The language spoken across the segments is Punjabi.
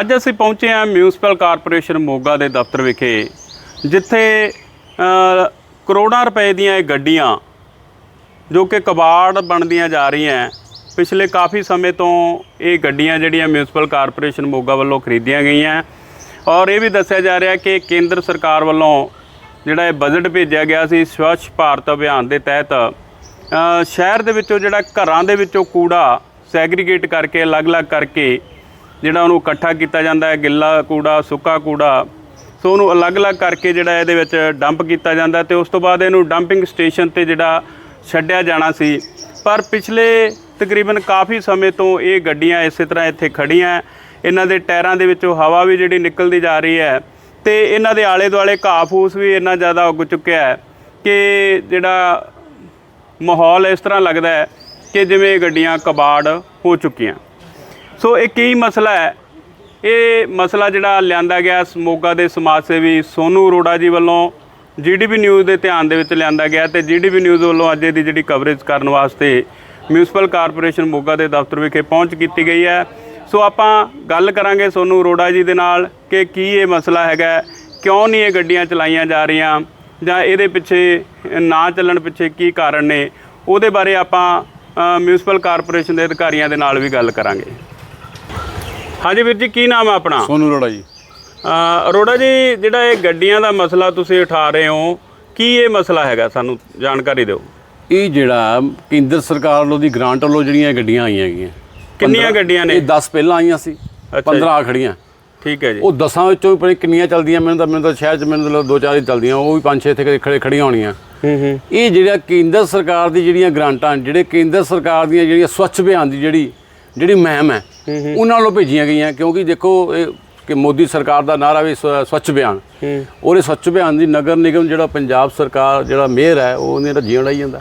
ਅੱਜ ਅਸੀਂ ਪਹੁੰਚੇ ਹਾਂ ਮਿਊਨਿਸਪਲ ਕਾਰਪੋਰੇਸ਼ਨ ਮੋਗਾ ਦੇ ਦਫ਼ਤਰ ਵਿਖੇ, ਜਿੱਥੇ ਕਰੋੜਾਂ ਰੁਪਏ ਦੀਆਂ ਇਹ ਗੱਡੀਆਂ, ਜੋ ਕਿ ਕਬਾੜ ਬਣਦੀਆਂ ਜਾ ਰਹੀਆਂ, ਪਿਛਲੇ ਕਾਫੀ ਸਮੇਂ ਤੋਂ ਇਹ ਗੱਡੀਆਂ ਜਿਹੜੀਆਂ ਮਿਊਨਿਸਪਲ ਕਾਰਪੋਰੇਸ਼ਨ ਮੋਗਾ ਵੱਲੋਂ ਖਰੀਦੀਆਂ ਗਈਆਂ, ਔਰ ਇਹ ਵੀ ਦੱਸਿਆ ਜਾ ਰਿਹਾ ਕਿ ਕੇਂਦਰ ਸਰਕਾਰ ਵੱਲੋਂ ਜਿਹੜਾ ਇਹ ਬਜਟ ਭੇਜਿਆ ਗਿਆ ਸੀ, ਸਵੱਛ ਭਾਰਤ ਅਭਿਆਨ ਦੇ ਤਹਿਤ ਸ਼ਹਿਰ ਦੇ ਵਿੱਚੋਂ ਜਿਹੜਾ ਘਰਾਂ ਦੇ ਵਿੱਚੋਂ ਕੂੜਾ ਸੈਗਰੀਗੇਟ ਕਰਕੇ, ਅਲੱਗ-ਅਲੱਗ ਕਰਕੇ ਜਿਹੜਾ ਉਹਨੂੰ ਇਕੱਠਾ ਕੀਤਾ ਜਾਂਦਾ ਹੈ, ਗਿੱਲਾ ਕੂੜਾ, ਸੁੱਕਾ ਕੂੜਾ। ਸੋ ਉਹਨੂੰ ਅਲੱਗ-ਅਲੱਗ ਕਰਕੇ ਜਿਹੜਾ ਇਹਦੇ ਵਿੱਚ ਡੰਪ ਕੀਤਾ ਜਾਂਦਾ ਤੇ ਉਸ ਤੋਂ ਬਾਅਦ ਇਹਨੂੰ ਡੰਪਿੰਗ ਸਟੇਸ਼ਨ ਤੇ ਜਿਹੜਾ ਛੱਡਿਆ ਜਾਣਾ ਸੀ। ਪਰ ਪਿਛਲੇ ਤਕਰੀਬਨ ਕਾਫੀ ਸਮੇਂ ਤੋਂ ਇਹ ਗੱਡੀਆਂ ਇਸੇ ਤਰ੍ਹਾਂ ਇੱਥੇ ਖੜੀਆਂ ਇਹਨਾਂ ਦੇ ਟਾਇਰਾਂ ਦੇ ਵਿੱਚੋਂ ਹਵਾ ਵੀ ਜਿਹੜੀ ਨਿਕਲਦੀ ਜਾ ਰਹੀ ਹੈ ਤੇ ਇਹਨਾਂ ਦੇ ਆਲੇ ਦੁਆਲੇ ਘਾਹ ਫੂਸ ਵੀ ਇੰਨਾ ਜ਼ਿਆਦਾ ਉੱਗ ਚੁੱਕਿਆ ਹੈ ਕਿ ਜਿਹੜਾ ਮਾਹੌਲ ਇਸ ਤਰ੍ਹਾਂ ਲੱਗਦਾ ਹੈ ਕਿ ਜਿਵੇਂ ਇਹ ਗੱਡੀਆਂ ਕਬਾੜ ਹੋ ਚੁੱਕੀਆਂ। ਸੋ ਇਹ ਕੀ ਮਸਲਾ ਹੈ? ਇਹ ਮਸਲਾ ਜਿਹੜਾ ਲਿਆਂਦਾ ਗਿਆ ਮੋਗਾ ਦੇ ਸਮਾਜ ਸੇਵੀ ਸੋਨੂ ਅਰੋੜਾ ਜੀ ਵੱਲੋਂ ਜੀਡੀਪੀ ਨਿਊਜ਼ ਦੇ ਧਿਆਨ ਦੇ ਵਿੱਚ ਲਿਆਂਦਾ ਗਿਆ ਤੇ ਜੀਡੀਪੀ ਨਿਊਜ਼ ਵੱਲੋਂ ਅੱਜ ਦੀ ਜਿਹੜੀ ਕਵਰੇਜ ਕਰਨ ਵਾਸਤੇ ਮਿਊਨਿਸਪਲ ਕਾਰਪੋਰੇਸ਼ਨ ਮੋਗਾ ਦੇ ਦਫ਼ਤਰ ਵਿਖੇ ਪਹੁੰਚ ਕੀਤੀ ਗਈ ਹੈ। ਸੋ ਆਪਾਂ ਗੱਲ ਕਰਾਂਗੇ ਸੋਨੂ ਅਰੋੜਾ ਜੀ ਦੇ ਨਾਲ ਕਿ ਕੀ ਇਹ ਮਸਲਾ ਹੈਗਾ ਕਿਉਂ ਨਹੀਂ ਇਹ ਗੱਡੀਆਂ ਚਲਾਈਆਂ ਜਾ ਰਹੀਆਂ ਜਾਂ ਇਹਦੇ ਪਿੱਛੇ ਨਾ ਚੱਲਣ ਪਿੱਛੇ ਕੀ ਕਾਰਨ ਨੇ ਉਹਦੇ ਬਾਰੇ ਆਪਾਂ ਅ, ਮਿਊਨਿਸਪਲ ਕਾਰਪੋਰੇਸ਼ਨ ਦੇ ਅਧਿਕਾਰੀਆਂ ਦੇ ਨਾਲ ਵੀ ਗੱਲ ਕਰਾਂਗੇ। ਹਾਂਜੀ ਵੀਰ ਜੀ ਕੀ ਨਾਮ ਹੈ ਆਪਣਾ? ਸੋਨੂ ਰੋੜਾ ਜੀ। ਅ, ਅਰੋੜਾ ਜੀ ਜਿਹੜਾ ਇਹ ਗੱਡੀਆਂ ਦਾ ਮਸਲਾ ਤੁਸੀਂ ਉਠਾ ਰਹੇ ਹੋ ਕੀ ਇਹ ਮਸਲਾ ਹੈਗਾ? ਸਾਨੂੰ ਜਾਣਕਾਰੀ ਦਿਓ। ਇਹ ਜਿਹੜਾ ਕੇਂਦਰ ਸਰਕਾਰ ਵੱਲੋਂ ਦੀ ਗ੍ਰਾਂਟ ਵੱਲੋਂ ਜਿਹੜੀਆਂ ਗੱਡੀਆਂ ਆਈਆਂ ਹੈਗੀਆਂ। ਕਿੰਨੀਆਂ ਗੱਡੀਆਂ ਨੇ? ਇਹ 10 ਪਹਿਲਾਂ ਆਈਆਂ ਸੀ। ਜੀ। 15 ਆ ਖੜੀਆਂ। ਠੀਕ ਹੈ ਜੀ। ਉਹ 10 ਵਿੱਚੋਂ ਵੀ ਪਤਾ ਨੀ ਕਿੰਨੀਆਂ ਚੱਲਦੀਆਂ ਮੈਨੂੰ ਤਾਂ ਮੈਨੂੰ ਤਾਂ ਸ਼ਹਿਰ 'ਚ ਮੈਨੂੰ ਤਾਂ ਦੋ ਚਾਰ ਹੀ ਚੱਲਦੀਆਂ ਉਹ ਵੀ ਪੰਜ ਛੇ ਇੱਥੇ ਖੜੇ ਖੜੀਆਂ ਹੋਣੀਆਂ। ਹੂੰ ਹੂੰ। ਇਹ ਜਿਹੜਾ ਕੇਂਦਰ ਸਰਕਾਰ ਦੀ ਜਿਹੜੀਆਂ ਗ੍ਰਾਂਟਾਂ ਜਿਹੜੇ ਕੇਂਦਰ ਸਰਕਾਰ ਦੀਆਂ ਜਿਹੜੀਆਂ ਸਵੱਛ ਅਭਿਆਨ ਦੀ ਜਿਹੜੀ ਜਿਹੜੀ ਮੁਹਿੰਮ ਹੈ ਉਹਨਾਂ ਵੱਲੋਂ ਭੇਜੀਆਂ ਗਈਆਂ ਕਿਉਂਕਿ ਦੇਖੋ ਇਹ ਕਿ ਮੋਦੀ ਸਰਕਾਰ ਦਾ ਨਾਰਾ ਵੀ ਸਵ- ਸਵੱਛ ਅਭਿਆਨ। ਉਹਦੇ ਸਵੱਛ ਅਭਿਆਨ ਦੀ ਨਗਰ ਨਿਗਮ ਜਿਹੜਾ ਪੰਜਾਬ ਸਰਕਾਰ ਜਿਹੜਾ ਮੇਅਰ ਹੈ ਉਹ ਉਹਨੇ ਤਾਂ ਜੀਣ ਲਈ ਜਾਂਦਾ।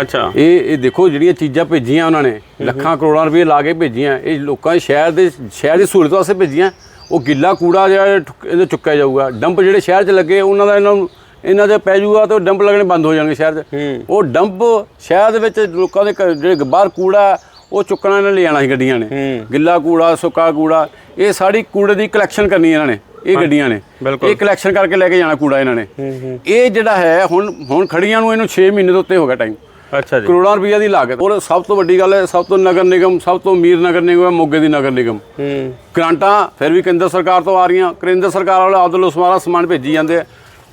ਅੱਛਾ। ਇਹ ਇਹ ਦੇਖੋ ਜਿਹੜੀਆਂ ਚੀਜ਼ਾਂ ਭੇਜੀਆਂ ਉਹਨਾਂ ਨੇ ਲੱਖਾਂ ਕਰੋੜਾਂ ਰੁਪਏ ਲਾ ਕੇ ਭੇਜੀਆਂ ਇਹ ਲੋਕਾਂ ਦੇ ਸ਼ਹਿਰ ਦੇ ਸ਼ਹਿਰ ਦੀ ਸਹੂਲਤ ਵਾਸਤੇ ਭੇਜੀਆਂ ਉਹ ਗਿੱਲਾ ਕੂੜਾ ਜਿਹੜਾ ਇਹਦੇ ਚੁੱਕਿਆ ਜਾਊਗਾ। ਡੰਪ ਜਿਹੜੇ ਸ਼ਹਿਰ 'ਚ ਲੱਗੇ ਉਹਨਾਂ ਦਾ ਇਹਨਾਂ ਨੂੰ ਇਹਨਾਂ ਦੇ ਪੈ ਜਾਊਗਾ ਤੇ ਉਹ ਡੰਪ ਲੱਗਣੇ ਬੰਦ ਹੋ ਜਾਣਗੇ ਸ਼ਹਿਰ 'ਚ। ਉਹ ਡੰਪ ਸ਼ਹਿਰ ਦੇ ਵਿੱਚ ਲੋਕਾਂ ਦੇ ਘਰ ਜਿਹੜੇ ਬਾਹਰ ਕੂੜਾ ਉਹ ਚੁੱਕਣਾ ਇਹਨਾਂ ਲੈ ਜਾਣਾ ਸੀ ਗੱਡੀਆਂ ਨੇ। ਗਿੱਲਾ ਕੂੜਾ ਸੁੱਕਾ ਕੂੜਾ ਇਹ ਸਾਰੀ ਕੂੜੇ ਦੀ ਕਲੈਕਸ਼ਨ ਕਰਨੀ ਇਹਨਾਂ ਨੇ ਇਹ ਗੱਡੀਆਂ ਨੇ। ਇਹ ਕਲੈਕਸ਼ਨ ਕਰਕੇ ਲੈ ਕੇ ਜਾਣਾ ਕੂੜਾ ਇਹਨਾਂ ਨੇ। ਇਹ ਜਿਹੜਾ ਹੈ ਹੁਣ ਹੁਣ ਖੜੀਆਂ ਨੂੰ ਇਹਨੂੰ 6 ਮਹੀਨੇ ਤੋਂ ਉੱਤੇ ਹੋ ਗਿਆ ਟਾਈਮ ਅੱਛਾ ਜੀ। ਕਰੋੜਾਂ ਰੁਪਈਆ ਦੀ ਲਾਗਤ। ਔਰ ਸਭ ਤੋਂ ਵੱਡੀ ਗੱਲ ਹੈ ਸਭ ਤੋਂ ਨਗਰ ਨਿਗਮ ਸਭ ਤੋਂ ਅਮੀਰ ਨਗਰ ਨਿਗਮ ਹੈ ਮੋਗੇ ਦੀ ਨਗਰ ਨਿਗਮ। ਹੂੰ। ਗ੍ਰਾਂਟਾਂ ਫਿਰ ਵੀ ਕੇਂਦਰ ਸਰਕਾਰ ਤੋਂ ਆ ਰਹੀਆਂ। ਕੇਂਦਰ ਸਰਕਾਰ ਵਾਲੇ ਆਦਲ ਉਸਮਾਰਾ ਸਮਾਨ ਭੇਜੀ ਜਾਂਦੇ ਆ।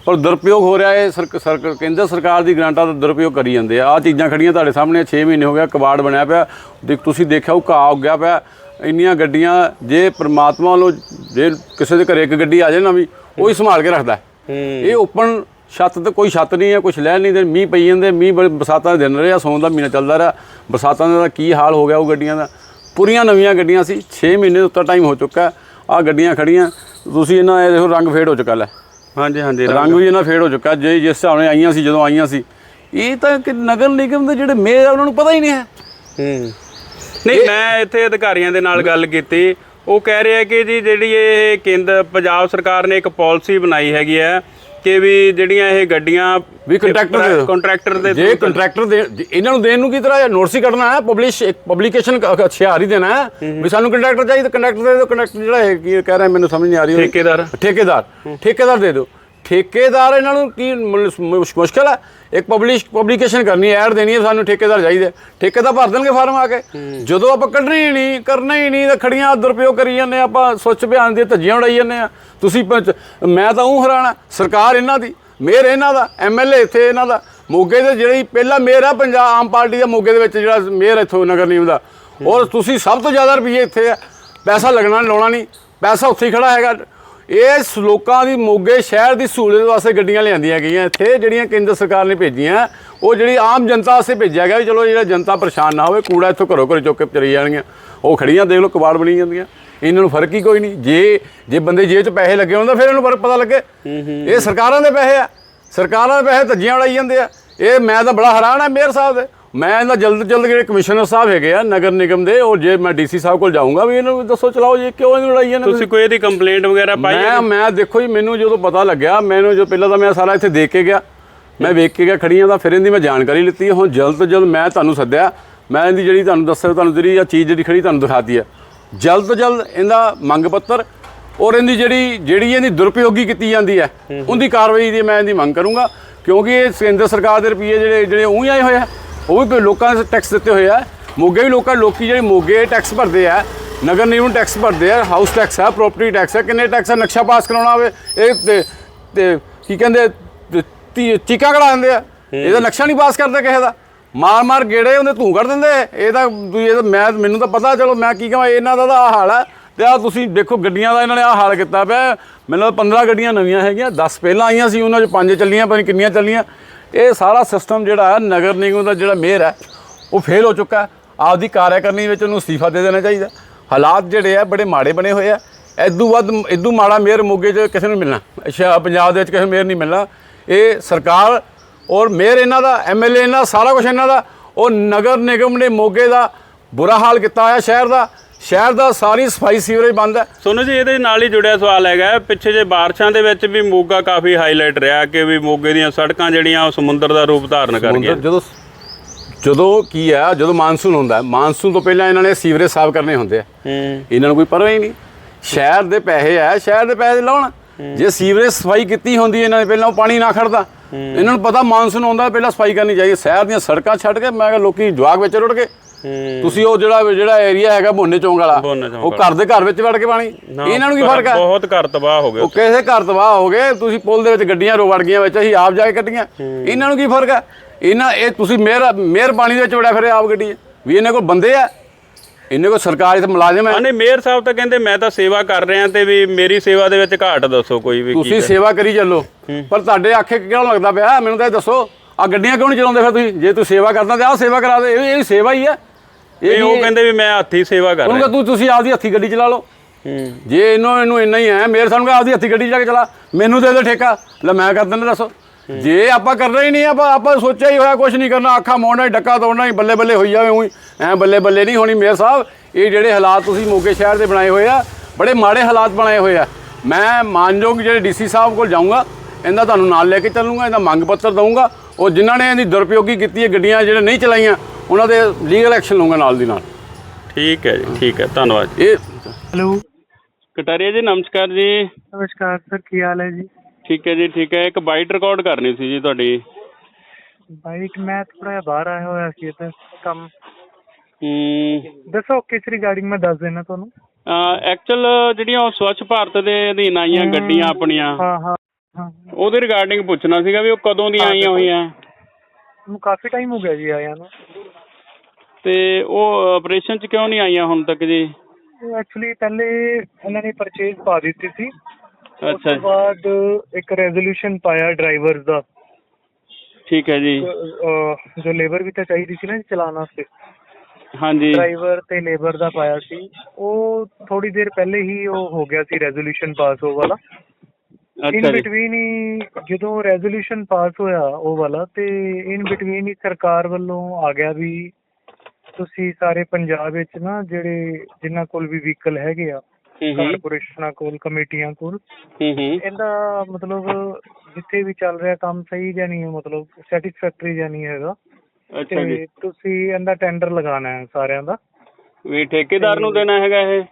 ਪਰ ਦੁਰਪਯੋਗ ਹੋ ਰਿਹਾ ਹੈ ਸਰਕ- ਸਰਕ- ਕੇਂਦਰ ਸਰਕਾਰ ਦੀ ਗ੍ਰਾਂਟਾਂ ਦਾ ਦੁਰਪਯੋਗ ਕਰੀ ਜਾਂਦੇ ਆ। ਆ ਚੀਜ਼ਾਂ ਖੜੀਆਂ ਤੁਹਾਡੇ ਸਾਹਮਣੇ 6 ਮਹੀਨੇ ਹੋ ਗਿਆ ਕਬਾੜ ਬਣਿਆ ਪਿਆ। ਦੇਖ ਤੁਸੀਂ ਦੇਖਿਆ ਉਹ ਘਾਹ ਉੱਗਿਆ ਪਿਆ। ਇੰਨੀਆਂ ਗੱਡੀਆਂ ਜੇ ਪ੍ਰਮਾਤਮਾ ਵੱਲੋਂ ਜੇ ਕਿਸੇ ਦੇ ਘਰੇ ਇੱਕ ਗੱਡੀ ਆ ਜਾਏ ਨਾ ਵੀ ਉਹ ਹੀ ਸੰਭਾਲ ਕੇ ਰੱਖਦਾ। ਇਹ ਓਪਨ ਛੱਤ ਤੇ ਕੋਈ ਛੱਤ ਨਹੀਂ ਹੈ ਕੁਝ ਲੈ ਨਹੀਂ ਦੇ ਮੀਂਹ ਪਈ ਜਾਂਦੇ ਮੀਂਹ ਬੜੇ ਬਰਸਾਤਾਂ ਦੇ ਦਿਨ ਰਿਹਾ ਸੌਣ ਦਾ ਮਹੀਨਾ ਚੱਲਦਾ ਰਿਹਾ। ਬਰਸਾਤਾਂ ਦਾ ਕੀ ਹਾਲ ਹੋ ਗਿਆ ਉਹ ਗੱਡੀਆਂ ਦਾ? ਪੂਰੀਆਂ ਨਵੀਆਂ ਗੱਡੀਆਂ ਸੀ 6 ਮਹੀਨੇ ਤੋਂ ਉੱਤੇ ਟਾਈਮ ਹੋ ਚੁੱਕਾ ਆ ਗੱਡੀਆਂ ਖੜੀਆਂ ਤੁਸੀਂ ਇਹਨਾਂ ਇਹ ਦੇਖੋ ਰੰਗ ਫੇਡ ਹੋ ਚੁੱਕਾ ਲੈ। ਹਾਂਜੀ ਹਾਂਜੀ ਰੰਗ ਵੀ ਇਹਨਾਂ ਫੇਡ ਹੋ ਚੁੱਕਾ ਜੇ ਜਿਸ ਹਿਸਾਬ ਨਾਲ ਆਈਆਂ ਸੀ ਜਦੋਂ ਆਈਆਂ ਸੀ। ਇਹ ਤਾਂ ਕਿ ਨਗਰ ਨਿਗਮ ਦੇ ਜਿਹੜੇ ਮੇਅਰ ਆ ਉਹਨਾਂ ਨੂੰ ਪਤਾ ਹੀ ਨਹੀਂ ਹੈ। ਹੂੰ। ਨਹੀਂ ਮੈਂ ਇੱਥੇ ਅਧਿਕਾਰੀਆਂ ਦੇ ਨਾਲ ਗੱਲ ਕੀਤੀ। ਉਹ ਕਹਿ ਰਹੇ ਕਿ ਜੀ ਜਿਹੜੀ ਇਹ ਕੇਂਦਰ ਪੰਜਾਬ ਸਰਕਾਰ ਨੇ ਇੱਕ ਪਾਲਿਸੀ ਬਣਾਈ ਹੈਗੀ ਹੈ। ਕਿ ਵੀ ਜਿਹੜੀਆਂ ਇਹ ਗੱਡੀਆਂ ਵੀ ਕੰਟਰੈਕਟਰ ਦੇ ਦਿਓ। ਕੰਟਰੈਕਟਰ ਦੇ ਜੇ ਕੰਟਰੈਕਟਰ ਦੇ ਜੇ ਇਹਨਾਂ ਨੂੰ ਦੇਣ ਨੂੰ ਕੀ ਤਰ੍ਹਾਂ ਨੋਟਿਸ ਹੀ ਕੱਢਣਾ ਹੈ ਪਬਲਿਸ਼ ਇੱਕ ਪਬਲੀਕੇਸ਼ਨ ਅਛਿਆਰ ਹੀ ਦੇਣਾ ਹੈ। ਵੀ ਸਾਨੂੰ ਕੰਟਰੈਕਟਰ ਚਾਹੀਦਾ ਕੰਟਰੈਕਟਰ ਦੇ ਦਿਓ ਕੰਟਰੈਕਟਰ ਜਿਹੜਾ ਹੈ ਕੀ ਕਹਿ ਰਿਹਾ ਮੈਨੂੰ ਸਮਝ ਨਹੀਂ ਆ ਰਹੀ ਉਹਦੀ। ਠੇਕੇਦਾਰ। ਠੇਕੇਦਾਰ। ਠੇਕੇਦਾਰ ਦੇ ਦਿਓ। ਠੇਕੇਦਾਰ ਇਹਨਾਂ ਨੂੰ ਕੀ ਮੁਸ਼ਕਲ ਹੈ ਇੱਕ ਪਬਲਿਸ਼ ਪਬਲੀਕੇਸ਼ਨ ਕਰਨੀ ਐਡ ਦੇਣੀ ਹੈ ਸਾਨੂੰ ਠੇਕੇਦਾਰ ਚਾਹੀਦਾ ਠੇਕੇਦਾਰ ਭਰ ਦੇਣਗੇ ਫਾਰਮ ਆ ਕੇ। ਜਦੋਂ ਆਪਾਂ ਕੱਢਣੀ ਹੀ ਨਹੀਂ ਕਰਨਾ ਹੀ ਨਹੀਂ ਤਾਂ ਖੜੀਆਂ ਦੁਰਪਯੋਗ ਕਰੀ ਜਾਂਦੇ ਆਪਾਂ ਸਵੱਛ ਅਭਿਆਨ ਦੀਆਂ ਧੱਜੀਆਂ ਉਡਾਈ ਜਾਂਦੇ ਆ। ਤੁਸੀਂ ਮੈਂ ਤਾਂ ਉਹ ਹੈਰਾਨ ਆ ਸਰਕਾਰ ਇਹਨਾਂ ਦੀ ਮੇਅਰ ਇਹਨਾਂ ਦਾ ਐਮਐਲਏ ਇੱਥੇ ਇਹਨਾਂ ਦਾ। ਮੋਗੇ ਦੇ ਜਿਹੜੀ ਪਹਿਲਾ ਮੇਅਰ ਆ ਪੰਜਾਬ ਆਮ ਪਾਰਟੀ ਦਾ ਮੋਗੇ ਦੇ ਵਿੱਚ ਜਿਹੜਾ ਮੇਅਰ ਇੱਥੋਂ ਨਗਰ ਨਿਗਮ ਦਾ। ਔਰ ਤੁਸੀਂ ਸਭ ਤੋਂ ਜ਼ਿਆਦਾ ਰੁਪਈਏ ਇੱਥੇ ਆ। ਪੈਸਾ ਲੱਗਣਾ ਲਾਉਣਾ ਨਹੀਂ। ਪੈਸਾ ਉੱਥੇ ਖੜਾ ਹੈਗਾ। ਇਹ ਲੋਕਾਂ ਦੀ ਮੋਗੇ ਸ਼ਹਿਰ ਦੀ ਸਹੂਲਤ ਵਾਸਤੇ ਗੱਡੀਆਂ ਲਿਆਂਦੀਆਂ ਗਈਆਂ ਇੱਥੇ, ਜਿਹੜੀਆਂ ਕੇਂਦਰ ਸਰਕਾਰ ਨੇ ਭੇਜੀਆਂ। ਉਹ ਜਿਹੜੀ ਆਮ ਜਨਤਾ ਵਾਸਤੇ ਭੇਜਿਆ ਗਿਆ ਵੀ ਚਲੋ ਜਿਹੜਾ ਜਨਤਾ ਪਰੇਸ਼ਾਨ ਨਾ ਹੋਵੇ, ਕੂੜਾ ਇੱਥੋਂ ਘਰੋਂ ਘਰ ਚੁੱਕ ਕੇ ਚਲੀ ਜਾਣਗੀਆਂ। ਉਹ ਖੜੀਆਂ ਦੇਖ ਲਓ, ਕਬਾੜ ਬਣੀ ਜਾਂਦੀਆਂ। ਇਹਨਾਂ ਨੂੰ ਫ਼ਰਕ ਹੀ ਕੋਈ ਨਹੀਂ। ਜੇ ਜੇ ਬੰਦੇ ਜੇਬ 'ਚ ਪੈਸੇ ਲੱਗੇ ਹੁੰਦਾ ਫਿਰ ਇਹਨੂੰ ਫ਼ਰਕ ਪਤਾ ਲੱਗੇ। ਇਹ ਸਰਕਾਰਾਂ ਦੇ ਪੈਸੇ ਆ। ਸਰਕਾਰਾਂ ਦੇ ਪੈਸੇ ਧੱਜੀਆਂ ਉਡਾਈ ਜਾਂਦੇ ਆ। ਇਹ ਮੈਂ ਤਾਂ ਬੜਾ ਹੈਰਾਨ ਆ, ਮੇਅਰ ਸਾਹਿਬ ਦੇ। ਮੈਂ ਇਹਨਾਂ ਜਲਦ ਜਲਦ ਜਿਹੜੇ ਕਮਿਸ਼ਨਰ ਸਾਹਿਬ ਹੈਗੇ ਆ ਨਗਰ ਨਿਗਮ ਦੇ ਉਹ ਜੇ ਮੈਂ ਡੀਸੀ ਸਾਹਿਬ ਕੋਲ ਜਾਊਂਗਾ ਵੀ ਇਹਨਾਂ ਦੱਸੋ ਚਲਾਓ ਜੀ ਕਿਉਂ ਇਹਨੂੰ ਉਡਾਈ ਜਾਂਦੇ ਤੁਸੀਂ ਕੋਈ ਇਹਦੀ ਕੰਪਲੇਂਟ ਵਗੈਰਾ ਪਾਈ? ਮੈਂ ਮੈਂ ਦੇਖੋ ਜੀ ਮੈਨੂੰ ਜਦੋਂ ਪਤਾ ਲੱਗਿਆ ਮੈਨੂੰ ਜੋ ਪਹਿਲਾਂ ਤਾਂ ਮੈਂ ਸਾਰਾ ਇੱਥੇ ਦੇਖ ਕੇ ਗਿਆ। ਮੈਂ ਵੇਖ ਕੇ ਗਿਆ ਖੜੀਆਂ ਦਾ ਫਿਰ ਇਹਦੀ ਮੈਂ ਜਾਣਕਾਰੀ ਲਿੱਤੀ। ਹੁਣ ਜਲਦ ਤੋਂ ਜਲਦ ਮੈਂ ਤੁਹਾਨੂੰ ਸੱਦਿਆ ਮੈਂ ਇਹਦੀ ਜਿਹੜੀ ਤੁਹਾਨੂੰ ਦੱਸਿਆ ਤੁਹਾਨੂੰ ਜਿਹੜੀ ਆ ਚੀਜ਼ ਜਿਹੜੀ ਖੜੀ ਤੁਹਾਨੂੰ ਦਿਖਾਤੀ ਹੈ। ਜਲਦ ਤੋਂ ਜਲਦ ਇਹਦਾ ਮੰਗ ਪੱਤਰ ਔਰ ਇਹਦੀ ਜਿਹੜੀ ਜਿਹੜੀ ਇਹਦੀ ਦੁਰਉਪਯੋਗੀ ਕੀਤੀ ਜਾਂਦੀ ਹੈ ਉਹਦੀ ਕਾਰਵਾਈ ਦੀ ਮੈਂ ਇਹਦੀ ਮੰਗ ਕਰੂੰਗਾ ਕਿਉਂਕਿ ਇਹ ਕੇਂਦਰ ਸਰਕਾਰ ਦੇ ਰੁਪਏ ਜਿਹੜੇ ਜਿਹੜੇ ਉਹੀ ਆਏ ਹੋਏ ਆ। ਉਹ ਵੀ ਲੋਕਾਂ ਨੇ ਟੈਕਸ ਦਿੱਤੇ ਹੋਏ ਆ। ਮੋਗੇ ਵੀ ਲੋਕਾਂ ਲੋਕੀ ਜਿਹੜੇ ਮੋਗੇ ਟੈਕਸ ਭਰਦੇ ਆ ਨਗਰ ਨਿਗਮ ਟੈਕਸ ਭਰਦੇ ਆ ਹਾਊਸ ਟੈਕਸ ਹੈ ਪ੍ਰਾਪਰਟੀ ਟੈਕਸ ਹੈ ਕਿੰਨੇ ਟੈਕਸ ਹੈ ਨਕਸ਼ਾ ਪਾਸ ਕਰਾਉਣਾ ਹੋਵੇ ਇਹ ਤੇ ਕੀ ਕਹਿੰਦੇ ਚੀਕਾਂ ਕਢਾ ਦਿੰਦੇ ਆ। ਇਹਦਾ ਨਕਸ਼ਾ ਨਹੀਂ ਪਾਸ ਕਰਦੇ ਕਿਸੇ ਦਾ। ਮਾਰ ਮਾਰ ਗੇੜੇ ਉਹਦੇ ਧੂੰ ਕੱਢ ਦਿੰਦੇ। ਇਹ ਤਾਂ ਤੁਸੀਂ ਇਹ ਤਾਂ ਮੈਂ ਮੈਨੂੰ ਤਾਂ ਪਤਾ ਚਲੋ ਮੈਂ ਕੀ ਕਹਾਂ ਇਹਨਾਂ ਦਾ ਤਾਂ ਹਾਲ ਹੈ ਤੇ ਆ ਤੁਸੀਂ ਦੇਖੋ ਗੱਡੀਆਂ ਦਾ ਇਹਨਾਂ ਨੇ ਆਹ ਹਾਲ ਕੀਤਾ ਪਿਆ। ਮੈਨੂੰ ਲੱਗਦਾ 15 ਗੱਡੀਆਂ ਨਵੀਆਂ ਹੈਗੀਆਂ 10 ਪਹਿਲਾਂ ਆਈਆਂ ਸੀ ਉਹਨਾਂ 'ਚ ਪੰਜ ਚੱਲੀਆਂ ਨਹੀਂ ਕਿੰਨੀਆਂ ਚੱਲੀਆਂ। ਇਹ ਸਾਰਾ ਸਿਸਟਮ ਜਿਹੜਾ ਹੈ, ਨਗਰ ਨਿਗਮ ਦਾ ਜਿਹੜਾ ਮੇਅਰ ਹੈ, ਉਹ ਫੇਲ ਹੋ ਚੁੱਕਾ ਹੈ। ਆਪਦੀ ਕਾਰਜਕਰਨੀ ਵਿੱਚ ਉਹਨੂੰ ਅਸਤੀਫਾ ਦੇ ਦੇਣਾ ਚਾਹੀਦਾ ਹਾਲਾਤ ਜਿਹੜੇ ਆ ਬੜੇ ਮਾੜੇ ਬਣੇ ਹੋਏ ਆ ਇਦੋਂ ਵੱਧ ਇਦੋਂ ਮਾੜਾ ਮੇਅਰ ਮੋਗੇ 'ਚ ਕਿਸੇ ਨੂੰ ਮਿਲਣਾ। ਅੱਛਾ, ਪੰਜਾਬ ਦੇ ਵਿੱਚ ਕਿਸੇ ਮੇਅਰ ਨਹੀਂ ਮਿਲਣਾ। ਇਹ ਸਰਕਾਰ ਔਰ ਮੇਅਰ ਇਹਨਾਂ ਦਾ ਐਮਐਲਏ ਇਹਨਾਂ ਦਾ, ਸਾਰਾ ਕੁਝ ਇਹਨਾਂ ਦਾ, ਉਹ ਨਗਰ ਨਿਗਮ ਨੇ ਮੋਗੇ ਦਾ ਬੁਰਾ ਹਾਲ ਕੀਤਾ ਹੋਇਆ ਸ਼ਹਿਰ ਦਾ। ਸ਼ਹਿਰ ਦਾ ਸਾਰੀ ਸਫ਼ਾਈ ਸੀਵਰੇਜ ਬੰਦ ਹੈ। ਸੋਨੂ ਜੀ ਇਹਦੇ ਨਾਲ ਹੀ ਜੁੜਿਆ ਸਵਾਲ ਹੈਗਾ ਪਿੱਛੇ ਜੇ ਬਾਰਿਸ਼ਾਂ ਦੇ ਵਿੱਚ ਵੀ ਮੋਗਾ ਕਾਫੀ ਹਾਈਲਾਈਟ ਰਿਹਾ ਕਿ ਵੀ ਮੋਗੇ ਦੀਆਂ ਸੜਕਾਂ ਜਿਹੜੀਆਂ ਉਹ ਸਮੁੰਦਰ ਦਾ ਰੂਪ ਧਾਰਨ ਕਰ ਗਈਆਂ। ਜਦੋਂ ਜਦੋਂ ਕੀ ਹੈ ਜਦੋਂ ਮਾਨਸੂਨ ਹੁੰਦਾ ਹੈ ਮਾਨਸੂਨ ਤੋਂ ਪਹਿਲਾਂ ਇਹਨਾਂ ਨੇ ਸੀਵਰੇਜ ਸਾਫ਼ ਕਰਨੇ ਹੁੰਦੇ ਆ। ਇਹਨਾਂ ਨੂੰ ਕੋਈ ਪਰਵਾਹ ਹੀ ਨਹੀਂ। ਸ਼ਹਿਰ ਦੇ ਪੈਸੇ ਆ ਸ਼ਹਿਰ ਦੇ ਪੈਸੇ ਲਾਉਣ। ਜੇ ਸੀਵਰੇਜ ਸਫ਼ਾਈ ਕੀਤੀ ਹੁੰਦੀ ਇਹਨਾਂ ਨੇ ਪਹਿਲਾਂ ਉਹ ਪਾਣੀ ਨਾ ਖੜਦਾ। ਇਹਨਾਂ ਨੂੰ ਪਤਾ ਮਾਨਸੂਨ ਆਉਂਦਾ ਪਹਿਲਾਂ ਸਫ਼ਾਈ ਕਰਨੀ ਚਾਹੀਦੀ। ਸ਼ਹਿਰ ਦੀਆਂ ਸੜਕਾਂ ਛੱਡ ਕੇ ਮੈਂ ਕਿਹਾ ਲੋਕੀ ਜਵਾਗ ਵਿੱਚ ਰੁੜ ਗਏ। ਤੁਸੀਂ ਉਹ ਜਿਹੜਾ ਜਿਹੜਾ ਏਰੀਆ ਹੈਗਾ ਮੋਨੇ ਚੌਂਕ ਵਾਲਾ ਮੋਨੇ ਚੌਂਕ ਉਹ ਘਰ ਦੇ ਘਰ ਵਿੱਚ ਵੜ ਕੇ ਪਾਣੀ? ਇਹਨਾਂ ਨੂੰ ਕੀ ਫ਼ਰਕ ਹੈ ਬਹੁਤ ਘਰ ਤਬਾਹ ਹੋ ਗਏ ਉਹ ਕਿਸੇ ਘਰ ਤਬਾਹ ਹੋ ਗਏ ਤੁਸੀਂ ਪੁਲ ਦੇ ਵਿੱਚ ਗੱਡੀਆਂ ਰੋ ਵੜ ਗਈਆਂ ਵਿੱਚ ਅਸੀਂ ਆਪ ਜਾ ਕੇ ਕੱਟੀਆਂ ਇਹਨਾਂ ਨੂੰ ਕੀ ਫ਼ਰਕ ਹੈ ਇਹਨਾਂ ਇਹ ਤੁਸੀਂ ਮਿਹਰ ਮਿਹਰਬਾਨੀ ਦੇ ਵਿੱਚ ਵੜਿਆ ਫਿਰੇ ਆਪ ਗੱਡੀ। ਵੀ ਇਹਨਾਂ ਕੋਲ ਬੰਦੇ ਆ। ਇਹਨਾਂ ਕੋਲ ਸਰਕਾਰ ਇੱਥੇ ਮੁਲਾਜ਼ਮ ਹੈ ਆਨੇ ਮੇਅਰ ਸਾਹਿਬ ਤਾਂ ਕਹਿੰਦੇ ਮੈਂ ਤਾਂ ਸੇਵਾ ਕਰ ਰਿਹਾ ਤੇ ਵੀ ਮੇਰੀ ਸੇਵਾ ਦੇ ਵਿੱਚ ਘਾਟ ਦੱਸੋ ਕੋਈ ਵੀ ਕੀ ਤੁਸੀਂ ਸੇਵਾ ਕਰੀ ਚੱਲੋ। ਪਰ ਤੁਹਾਡੇ ਆਖੇ ਕਿਉਂ ਲੱਗਦਾ ਪਿਆ? ਮੈਨੂੰ ਤਾਂ ਇਹ ਦੱਸੋ। ਆ ਗੱਡੀਆਂ ਕਿਉਂ ਨਹੀਂ ਚਲਾਉਂਦੇ ਫਿਰ ਤੁਸੀਂ? ਜੇ ਤੁਸੀਂ ਸੇਵਾ ਕਰਦਾ ਤੇ ਆਹ ਸੇਵਾ ਕਰਾ ਦੇ। ਇਹ ਇਹ ਸੇਵਾ ਹੀ ਹੈ ਇਹ ਉਹ ਕਹਿੰਦੇ ਵੀ ਮੈਂ ਹੱਥੀ ਸੇਵਾ ਕਰ ਰਿਹਾ। ਤੂੰ ਤੁਸੀਂ ਆਪਦੀ ਹੱਥੀ ਗੱਡੀ ਚਲਾ ਲਓ। ਜੇ ਇਹਨੂੰ ਇਹਨੂੰ ਇੰਨਾ ਹੀ ਹੈ ਮੇਰੇ ਸਾਨੂੰ ਆਪਦੀ ਹੱਥੀ ਗੱਡੀ ਜਾ ਕੇ ਚਲਾ। ਮੈਨੂੰ ਦੇ ਦੇ ਠੇਕਾ। ਲੈ ਮੈਂ ਕਰ ਦਿੰਦਾ ਦੱਸੋ। ਜੇ ਆਪਾਂ ਕਰਨਾ ਹੀ ਨਹੀਂ ਆਪਾਂ ਆਪਾਂ ਸੋਚਿਆ ਹੀ ਹੋਇਆ ਕੁਝ ਨਹੀਂ ਕਰਨਾ। ਅੱਖਾਂ ਮੋੜਨਾ ਹੀ ਡੱਕਾ ਤੋੜਨਾ ਹੀ ਬੱਲੇ ਬੱਲੇ ਹੋਈ ਜਾਵੇ ਉਹੀ। ਐ ਬੱਲੇ ਬੱਲੇ ਨਹੀਂ ਹੋਣੀ ਮੇਰ ਸਾਹਿਬ। ਇਹ ਜਿਹੜੇ ਹਾਲਾਤ ਤੁਸੀਂ ਮੋਗੇ ਸ਼ਹਿਰ ਦੇ ਬਣਾਏ ਹੋਏ ਆ ਬੜੇ ਮਾੜੇ ਹਾਲਾਤ ਬਣਾਏ ਹੋਏ ਆ। ਮੈਂ ਮਾਨਯੋਗ ਜਿਹੜੇ ਡੀਸੀ ਸਾਹਿਬ ਕੋਲ ਜਾਊਂਗਾ ਇਹਦਾ ਤੁਹਾਨੂੰ ਨਾਲ ਲੈ ਕੇ ਚੱਲੂੰਗਾ ਇਹਦਾ ਮੰਗ ਪੱਤਰ ਦਊਂਗਾ। ਉਹ ਜਿਨ੍ਹਾਂ ਨੇ ਇਹਦੀ ਦੁਰਉਪਯੋਗੀ ਕੀਤੀ ਹੈ ਗੱਡੀਆਂ ਜਿਹੜੇ ਨਹੀਂ ਚਲਾਈਆਂ ਉਹਨਾਂ ਦੇ ਲੀਗਲ ਐਕਸ਼ਨ ਲਵਾਂਗਾ ਨਾਲ ਦੀ ਨਾਲ। ਠੀਕ ਹੈ ਜੀ ਠੀਕ ਹੈ ਧੰਨਵਾਦ ਇਹ ਹੈਲੋ। ਕਟਾਰੀਆ ਜੀ ਨਮਸਕਾਰ ਜੀ। ਨਮਸਕਾਰ ਸਰ ਕੀ ਹਾਲ ਹੈ ਜੀ? ਠੀਕ ਹੈ ਜੀ ਠੀਕ ਹੈ। ਇੱਕ ਬਾਈਟ ਰਿਕਾਰਡ ਕਰਨੀ ਸੀ ਜੀ ਤੁਹਾਡੀ। ਬਾਈਟ ਮੈਂ ਥੋੜਾ ਬਾਹਰ ਆਇਆ ਹੋਇਆ ਸੀ ਤੇ ਕੰਮ। ਹੂੰ। ਦੱਸੋ ਕਿਸ ਰਿਗਾਰਡਿੰਗ ਮੈਂ ਦੱਸ ਦੇਣਾ ਤੁਹਾਨੂੰ? ਐਕਚੁਅਲ ਜਿਹੜੀਆਂ ਉਹ ਸਵੱਛ ਭਾਰਤ ਦੇ ਅਧੀਨ ਆਈਆਂ ਗੱਡੀਆਂ ਆਪਣੀਆਂ ਹਾਂ ਹਾਂ ਉਹਦੇ ਰਿਗਾਰਡਿੰਗ ਪੁੱਛਣਾ ਸੀਗਾ ਵੀ ਉਹ ਕਦੋਂ ਦੀਆਂ ਆਈਆਂ ਹੋਈਆਂ। ਨੂੰ ਕਾਫੀ ਟਾਈਮ ਹੋ ਗਿਆ ਜੀ ਆਇਆ ਨੂੰ। ਤੇ ਉਹ ਆਪਰੇਸ਼ਨ 'ਚ ਕਿਉਂ ਨਹੀਂ ਆਈਆਂ ਹੁਣ ਤੱਕ ਜੀ? ਐਕਚੁਅਲੀ ਪਹਿਲੇ ਇਹਨਾਂ ਨੇ ਪਰਚੇਜ਼ ਪਾ ਦਿੱਤੀ ਸੀ। ਉਸ ਅੱਛਾ ਤੋਂ ਜੀ, ਬਾਅਦ ਇੱਕ ਰੈਜ਼ੋਲੂਸ਼ਨ ਪਾਇਆ ਡਰਾਈਵਰਸ ਦਾ। ਠੀਕ ਹੈ ਜੀ। ਅਹ, ਜੋ ਲੇਬਰ ਵੀ ਤਾਂ ਚਾਹੀਦੀ ਸੀ ਨਾ ਜੀ ਚਲਾਉਣ ਵਾਸਤੇ। ਹਾਂਜੀ। ਡਰਾਈਵਰ ਤੇ ਲੇਬਰ ਦਾ ਪਾਇਆ ਸੀ। ਉਹ ਥੋੜੀ ਦੇਰ ਪਹਿਲੇ ਹੀ ਉਹ ਹੋ ਗਿਆ ਸੀ ਰੈਜ਼ੋਲੂਸ਼ਨ ਪਾਸ ਉਹ ਵਾਲਾ। ਇਨ ਅੱਛਾ ਜੀ। ਬਿਟਵੀਨ ਹੀ ਜਦੋਂ ਰੈਜ਼ੋਲੂਸ਼ਨ ਪਾਸ ਹੋਇਆ ਉਹ ਵਾਲਾ ਤੇ ਇਨ ਬਿਟਵੀਨ ਹੀ ਸਰਕਾਰ ਵੱਲੋਂ ਆ ਗਿਆ ਵੀ ਤੁਸੀਂ ਸਾਰੇ ਪੰਜਾਬ ਵਿੱਚ ਨਾ ਜਿਹੜੇ ਜਿਨ੍ਹਾਂ ਕੋਲ ਵੀ ਵਹੀਕਲ ਹੈਗੇ ਆ ਕਾਰਪੋਰੇਸ਼ਨਾਂ ਕੋਲ ਕਮੇਟੀਆਂ ਕੋਲ ਇਹਦਾ ਮਤਲਬ ਜਿੱਥੇ ਵੀ ਚੱਲ ਰਿਹਾ ਕੰਮ ਸਹੀ ਜਾਂ ਨਹੀਂ ਮਤਲਬ ਸੈਟੀਸਫੈਕਟਰੀ ਜਾਂ ਨਹੀਂ ਹੈਗਾ। ਅੱਛਾ ਜੀ। ਤੇ ਤੁਸੀਂ ਇਹਦਾ ਟੈਂਡਰ ਲਗਾਉਣਾ ਹੈ ਸਾਰਿਆਂ ਦਾ। ਵੀ ਠੇਕੇਦਾਰ ਨੂੰ ਦੇਣਾ ਹੈਗਾ ਇਹ?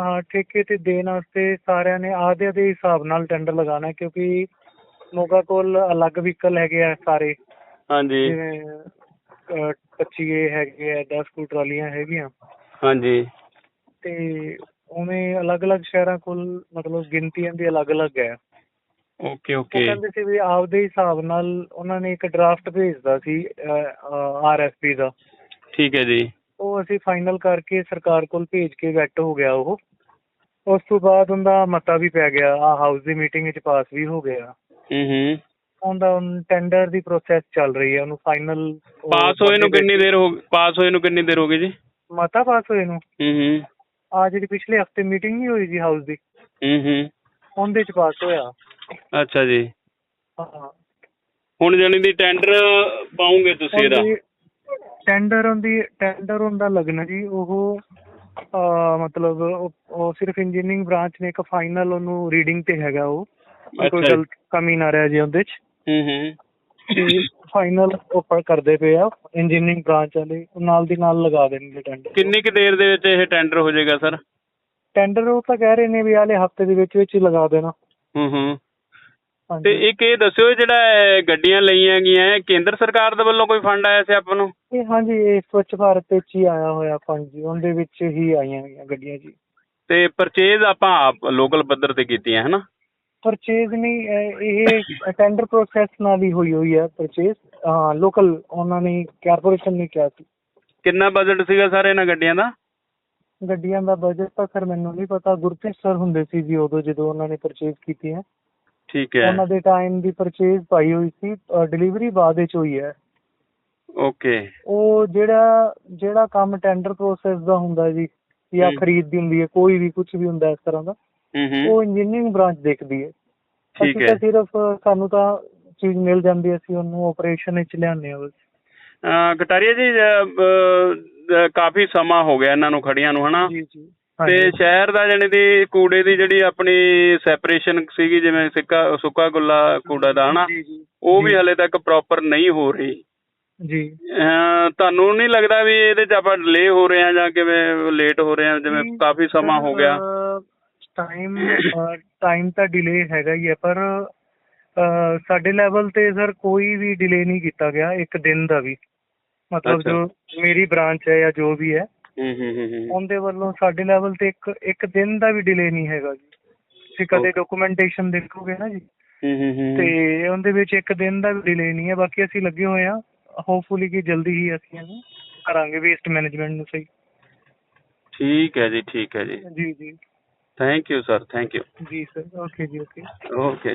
ਹਾਂ ਠੇਕੇ ਤੇ ਦੇਣ ਵਾਸਤੇ ਸਾਰਿਆਂ ਨੇ ਆਧੇ ਦੇ ਹਿਸਾਬ ਨਾਲ ਟੈਂਡਰ ਲਗਾਉਣਾ ਕਿਉਂਕਿ ਮੋਗਾ ਕੋਲ ਅਲੱਗ ਵਹੀਕਲ ਹੈਗੇ ਆ ਸਾਰੇ। ਹਾਂਜੀ। ਅਹ, 25 ਏ ਹੈਗੇ ਆ 10 ਕੁ ਟਰਾਲੀਆਂ ਹੈਗੀਆਂ। ਹਾਂਜੀ। ਤੇ ਉਵੇਂ ਅਲੱਗ-ਅਲੱਗ ਸ਼ਹਿਰਾਂ ਕੋਲ ਮਤਲਬ ਗਿਣਤੀਆਂ ਦੀ ਅਲੱਗ-ਅਲੱਗ ਹੈ। ਓਕੇ ਉਹ ਓਕੇ। ਕਹਿੰਦੇ ਸੀ ਵੀ ਆਪਦੇ ਹਿਸਾਬ ਨਾਲ ਉਹਨਾਂ ਨੇ ਇੱਕ ਡਰਾਫਟ ਭੇਜਦਾ ਸੀ ਆਰਐਫਪੀ ਦਾ। ਠੀਕ ਹੈ ਜੀ। ਉਹ ਅਸੀਂ ਫਾਈਨਲ ਕਰਕੇ ਸਰਕਾਰ ਕੋਲ ਭੇਜ ਕੇ ਵੈਟ ਹੋ ਗਿਆ ਉਹ। ਉਸ ਤੋਂ ਬਾਅਦ ਉਹਦਾ ਮਤਾ ਵੀ ਪੈ ਗਿਆ ਆ ਹਾਊਸ ਦੀ ਮੀਟਿੰਗ ਵਿੱਚ ਪਾਸ ਵੀ ਹੋ ਗਿਆ। ਹੂੰ ਹੂੰ। ਉਹਦਾ ਟੈਂਡਰ ਦੀ ਪ੍ਰੋਸੈਸ ਚੱਲ ਰਹੀ ਹੈ ਉਹਨੂੰ ਫਾਈਨਲ ਪਾਸ ਹੋਏ ਨੂੰ ਕਿੰਨੀ ਦੇਰ ਹੋ ਪਾਸ ਹੋਏ ਨੂੰ ਕਿੰਨੀ ਦੇਰ ਹੋ ਗਈ ਜੀ? ਮਤਾ ਪਾਸ ਹੋਏ ਨੂੰ? ਹੂੰ ਹੂੰ। ਆ ਜਿਹੜੀ ਪਿਛਲੇ ਹਫ਼ਤੇ ਮੀਟਿੰਗ ਨਹੀਂ ਹੋਈ ਜੀ ਹਾਊਸ ਦੀ? ਹੂੰ ਹੂੰ। ਉਹਦੇ ਚ ਪਾਸ ਹੋਇਆ। ਅੱਛਾ ਜੀ। ਹਾਂ। ਹੁਣ ਜਾਨੀ ਦੀ ਟੈਂਡਰ ਪਾਉਂਗੇ ਤੁਸੀਂ ਇਹਦਾ? ਟੈਂਡਰ ਉਹਦੀ ਟੈਂਡਰ ਉਹਦਾ ਲੱਗਣਾ ਜੀ ਉਹ ਮਤਲਬ ਉਹ ਸਿਰਫ ਇੰਜੀਨੀਅਰਿੰਗ ਬ੍ਰਾਂਚ ਨੇ ਇੱਕ ਫਾਈਨਲ ਉਹਨੂੰ ਰੀਡਿੰਗ ਤੇ ਹੈਗਾ ਉਹ। ਕੋਈ। ਗਲਤ ਕਮੀ ਨਾ ਰਹਿ ਜੇ ਉਹਦੇ ਚ। ਹੂੰ ਹੂੰ। ਫਾਈਨਲ ਉੱਪਰ ਕਰਦੇ ਪਏ ਆ ਇੰਜੀਨੀਅਰਿੰਗ ਬ੍ਰਾਂਚ ਵਾਲੇ ਉਹ ਨਾਲ ਦੀ ਨਾਲ ਲਗਾ ਦੇਣਗੇ ਟੈਂਡਰ ਕਿੰਨੀ ਕੁ ਦੇਰ ਦੇ ਵਿੱਚ ਇਹ ਟੈਂਡਰ ਹੋ ਜਾਏਗਾ ਸਰ? ਟੈਂਡਰ ਉਹ ਤਾਂ ਕਹਿ ਰਹੇ ਨੇ ਵੀ ਹਾਲੇ ਹਫ਼ਤੇ ਦੇ ਵਿੱਚ ਵਿੱਚ ਹੀ ਲਗਾ ਦੇਣਾ। ਹੂੰ ਹੂੰ। ਤੇ ਇੱਕ ਇਹ ਦੱਸਿਓ ਜਿਹੜਾ ਇਹ ਗੱਡੀਆਂ ਲਈਆਂ ਗਈਆਂ ਇਹ ਕੇਂਦਰ ਸਰਕਾਰ ਦੇ ਵੱਲੋਂ ਕੋਈ ਫੰਡ ਆਇਆ ਸੀ ਆਪਾਂ ਨੂੰ? ਇਹ ਹਾਂਜੀ ਇਹ ਸਵੱਛ ਭਾਰਤ ਵਿੱਚ ਹੀ ਆਇਆ ਹੋਇਆ ਫੰਡ ਜੀ ਉਹਦੇ ਵਿੱਚ ਹੀ ਆਈਆਂ ਗਈਆਂ ਗੱਡੀਆਂ ਜੀ। ਤੇ ਪਰਚੇਜ਼ ਆਪਾਂ ਆਪ ਲੋਕਲ ਪੱਧਰ ਤੇ ਕੀਤੀਆਂ ਹਨਾ? ਪਰਚੇਜ਼ ਨਹੀਂ ਇਹ- ਟੈਂਡਰ ਪ੍ਰੋਸੈਸ ਨਾਲ ਹੀ ਹੋਈ ਹੋਈ ਹੈ ਪਰਚੇਜ਼ ਹਾਂ ਲੋਕਲ ਉਹਨਾਂ ਨੇ ਕਾਰਪੋਰੇਸ਼ਨ ਨੇ ਕਿਹਾ ਸੀ। ਕਿੰਨਾ ਬਜਟ ਸੀਗਾ ਸਰ ਇਹਨਾਂ ਗੱਡੀਆਂ ਦਾ? ਗੱਡੀਆਂ ਦਾ ਬਜਟ ਤਾਂ ਸਰ ਮੈਨੂੰ ਨਹੀਂ ਪਤਾ। ਗੁਰਪ੍ਰੀਤ ਸਰ ਹੁੰਦੇ ਸੀ ਜੀ ਉਦੋਂ ਜਦੋਂ ਉਹਨਾਂ ਨੇ ਪਰਚੇਜ਼ ਕੀਤੀ ਹੈ। ਠੀਕ ਹੈ। ਉਹਨਾਂ ਦੇ ਟਾਈਮ ਦੀ ਪਰਚੇਜ਼ ਪਾਈ ਹੋਈ ਸੀ ਡਿਲੀਵਰੀ ਬਾਅਦ ਵਿੱਚ ਹੋਈ ਹੈ। ਓਕੇ ਉਹ ਜਿਹੜਾ ਜਿਹੜਾ ਕੰਮ ਟੈਂਡਰ ਪ੍ਰੋਸੈਸ ਦਾ ਹੁੰਦਾ ਜੀ ਜਾਂ। ਖਰੀਦ ਦੀ ਹੁੰਦੀ ਹੈ ਕੋਈ ਵੀ ਕੁਝ ਵੀ ਹੁੰਦਾ ਇਸ ਤਰ੍ਹਾਂ ਦਾ। ਉਹ ਇੰਜੀਨੀਅਰਿੰਗ ਬ੍ਰਾਂਚ ਦੇਖਦੀ ਹੈ। ਠੀਕ ਹੈ। ਸਿਰਫ ਸਾਨੂੰ ਤਾਂ ਚੀਜ਼ ਮਿਲ ਜਾਂਦੀ ਹੈ, ਅਸੀਂ ਉਹਨੂੰ ਆਪਰੇਸ਼ਨ ਵਿੱਚ ਲਿਆਉਂਦੇ ਹਾਂ ਬਸ। ਕਟਾਰੀਆ ਜੀ ਕਾਫੀ ਸਮਾਂ ਹੋ ਗਿਆ ਇਹਨਾਂ ਨੂੰ ਖੜੀਆਂ ਨੂੰ ਹਨਾ? ਜੀ ਜੀ। ਤੇ ਸ਼ਹਿਰ ਦਾ ਜਾਣੀ ਦੀ ਕੂੜੇ ਦੀ ਜਿਹੜੀ ਆਪਣੀ ਸੈਪਰੇਸ਼ਨ ਸੀਗੀ ਜਿਵੇਂ ਸਿੱਕਾ ਸੁੱਕਾ ਗੁੱਲਾ ਕੂੜਾ ਦਾ ਹਨਾ? ਉਹ ਵੀ। ਹਲੇ ਤੱਕ ਪ੍ਰੋਪਰ ਨਹੀਂ ਹੋ ਰਹੀ। ਜੀ। ਤੁਹਾਨੂੰ ਨਹੀਂ ਲੱਗਦਾ ਵੀ ਇਹਦੇ ਚ ਆਪਾਂ ਡਿਲੇ ਹੋ ਰਹੇ ਆ ਜਾਂ ਕਿਵੇਂ ਲੇਟ ਹੋ ਰਹੇ ਆ ਜਿਵੇਂ ਕਾਫੀ ਸਮਾਂ ਹੋ ਗਿਆ? ਟਾਈਮ ਟਾਈਮ ਤਾਂ ਡਿਲੇ ਹੈਗਾ ਹੀ ਹੈ ਪਰ ਅਹ, ਸਾਡੇ ਲੈਵਲ ਤੇ ਸਰ ਕੋਈ ਵੀ ਡਿਲੇ ਨਹੀਂ ਕੀਤਾ ਗਿਆ ਇੱਕ ਦਿਨ ਦਾ ਵੀ। ਮਤਲਬ। ਜੋ ਮੇਰੀ ਬ੍ਰਾਂਚ ਹੈ ਜਾਂ ਜੋ ਵੀ ਹੈ ਹੂੰ ਹੂੰ ਹੂੰ ਹੂੰ। ਉਹਦੇ ਵੱਲੋਂ ਸਾਡੇ ਲੈਵਲ ਤੇ ਇੱਕ ਇੱਕ ਦਿਨ ਦਾ ਵੀ ਡਿਲੇ ਨਹੀਂ ਹੈਗਾ ਜੀ। ਤੁਸੀਂ ਕਦੇ. ਡਾਕੂਮੈਂਟੇਸ਼ਨ ਦੇਖੋਗੇ ਨਾ ਜੀ? ਹੂੰ ਹੂੰ ਹੂੰ। ਤੇ ਉਹਦੇ ਵਿੱਚ ਇੱਕ ਦਿਨ ਦਾ ਵੀ ਡਿਲੇ ਨਹੀਂ ਹੈ ਬਾਕੀ ਅਸੀਂ ਲੱਗੇ ਹੋਏ ਆ ਹੋਪਫੁਲੀ ਕਿ ਜਲਦੀ ਹੀ ਅਸੀਂ ਇਹਨੂੰ ਕਰਾਂਗੇ ਵੇਸਟ ਮੈਨੇਜਮੈਂਟ ਨੂੰ ਸਹੀ। ਠੀਕ ਹੈ ਜੀ ਠੀਕ ਹੈ ਜੀ। ਜੀ ਜੀ। Thank you sir thank you ਜੀ ਸਰ ਓਕੇ ਜੀ ਓਕੇ ਓਕੇ